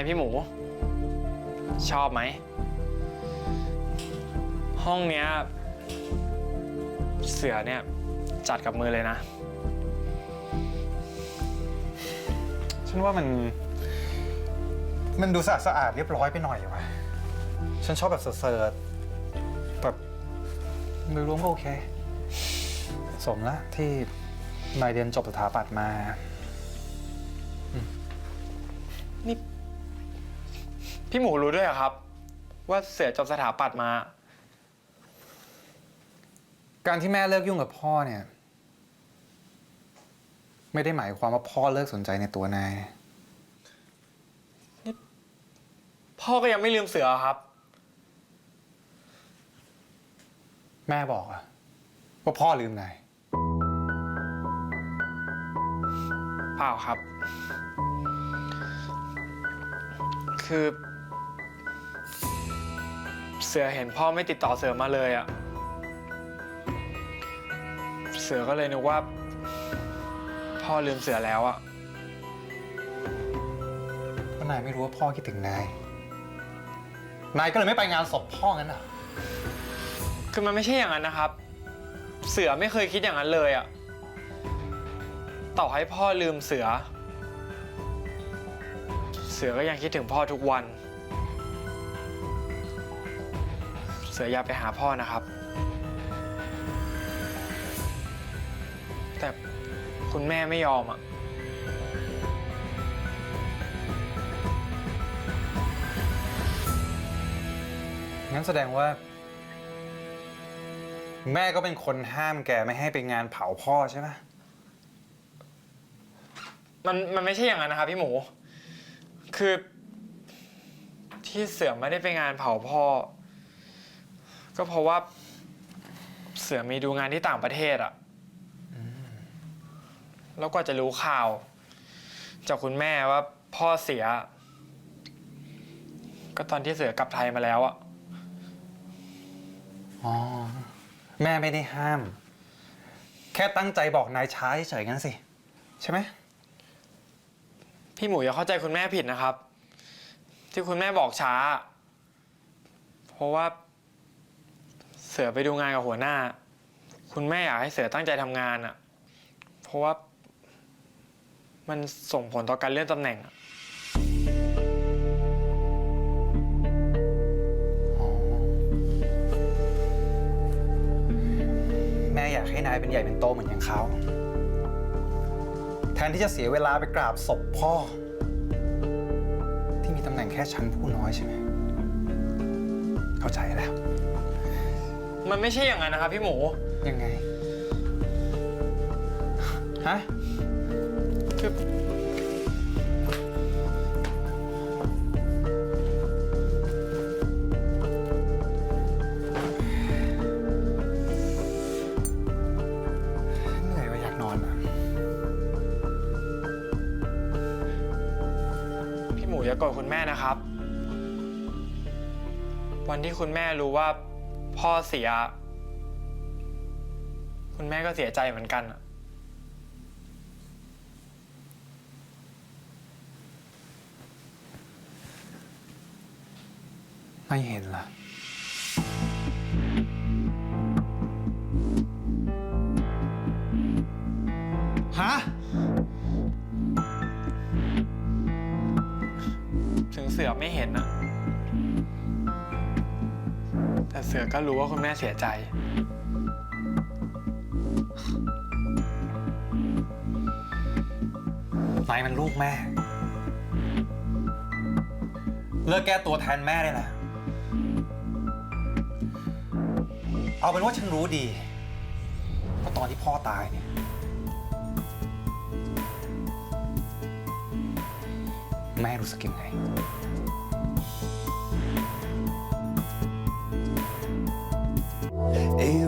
งพี่หมู ชอบไหม ห้องเนี้ย เสือเนี่ย จัดกับมือเลยนะ ฉันว่ามัน มันดูสะอาดสะอาดเรียบร้อยไปหน่อยว่ะ ฉันชอบแบบเซอร์ๆแบบโดยรวมก็โอเค สมแล้วที่นายเรียนจบสถาปัตย์มา พี่หมูรู้ด้วยเหรอครับ ว่าเสือจบสถาปัตย์มา การที่แม่เลิกยุ่งกับพ่อเนี่ย ไม่ได้หมายความว่าพ่อเลิกสนใจในตัวนาย พ่อก็ยังไม่ลืมเสือครับ แม่บอกอะว่าพ่อลืมนาย เปล่าครับ คือ เสือเห็นพ่อไม่ติดต่อเสือมาเลยอะเสือก็เลยนึกว่า พ่อลืมเสือแล้วอะเพราะนายไม่รู้ว่าพ่อคิดถึงนาย นายก็เลยไม่ไปงานศพพ่องั้นเหรอคือมันไม่ใช่อย่างนั้นนะครับ เสือไม่เคยคิดอย่างนั้นเลยอะต่อให้พ่อลืมเสือ เสือก็ยังคิดถึงพ่อทุกวัน สืออยากไปหาพ่อนะครับ แต่คุณแม่ไม่ยอมอะงั้นแสดงว่า แม่ก็เป็นคนห้ามแกไม่ให้ไปงานเผาพ่อใช่ไหมมันมันไม่ใช่อย่างนั้นนะครับพี่หมู คือที่เสือไม่ได้ไปงานเผาพ่อ ก็เพราะว่า เสือมีดูงานที่ต่างประเทศอะแล้วก็จะรู้ข่าว จากคุณแม่ว่าพ่อเสีย ก็ตอนที่เสือกลับไทยมาแล้วอะอ๋อ แม่ไม่ได้ห้าม แค่ตั้งใจบอกนายช้าเฉยๆงั้นสิ ใช่ไหม พี่หมูอย่าเข้าใจคุณแม่ผิดนะครับ ที่คุณแม่บอกช้า เพราะว่าเสือไปดูงานกับหัวหน้า คุณแม่อยากให้เสือตั้งใจทำงานอะเพราะว่า มันส่งผลต่อการเลื่อนตำแหน่งอะแม่อยากให้นายเป็นใหญ่เป็นโตเหมือนอย่างเขา แทนที่จะเสียเวลาไปกราบศพพ่อ ที่มีตำแหน่งแค่ชั้นผู้น้อยใช่ไหม เข้าใจแล้ว มันไม่ใช่อย่างนั้นนะครับพี่หมู ยังไง ฮะ คือเหนื่อยว่าอยากนอนอะพี่หมูอย่าโกรธคุณแม่นะครับ วันที่คุณแม่รู้ว่า พ่อเสีย คุณแม่ก็เสียใจเหมือนกันอะไม่เห็นล่ะ ฮะ ถึงเสือไม่เห็นอะ แต่เสือก็รู้ว่าคุณแม่เสียใจ นายมันลูกแม่ เลิกแก้ตัวแทนแม่ได้แล้วเอาเป็นว่าฉันรู้ดีว่าตอนที่พ่อตายเนี่ย แม่รู้สึกยังไง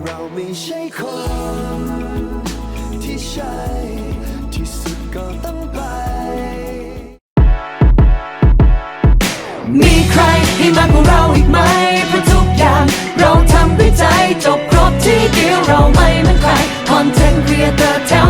เราไม่ใช่คน ที่ใช่ที่สุดก็ต้องไป มีใครให้มากกว่าเราอีกไหมเพราะทุกอย่าง เราทำด้วยใจจบครบที่เดียวเราไม่เหมือนใคร Content Creator แถวหน้าของเมือง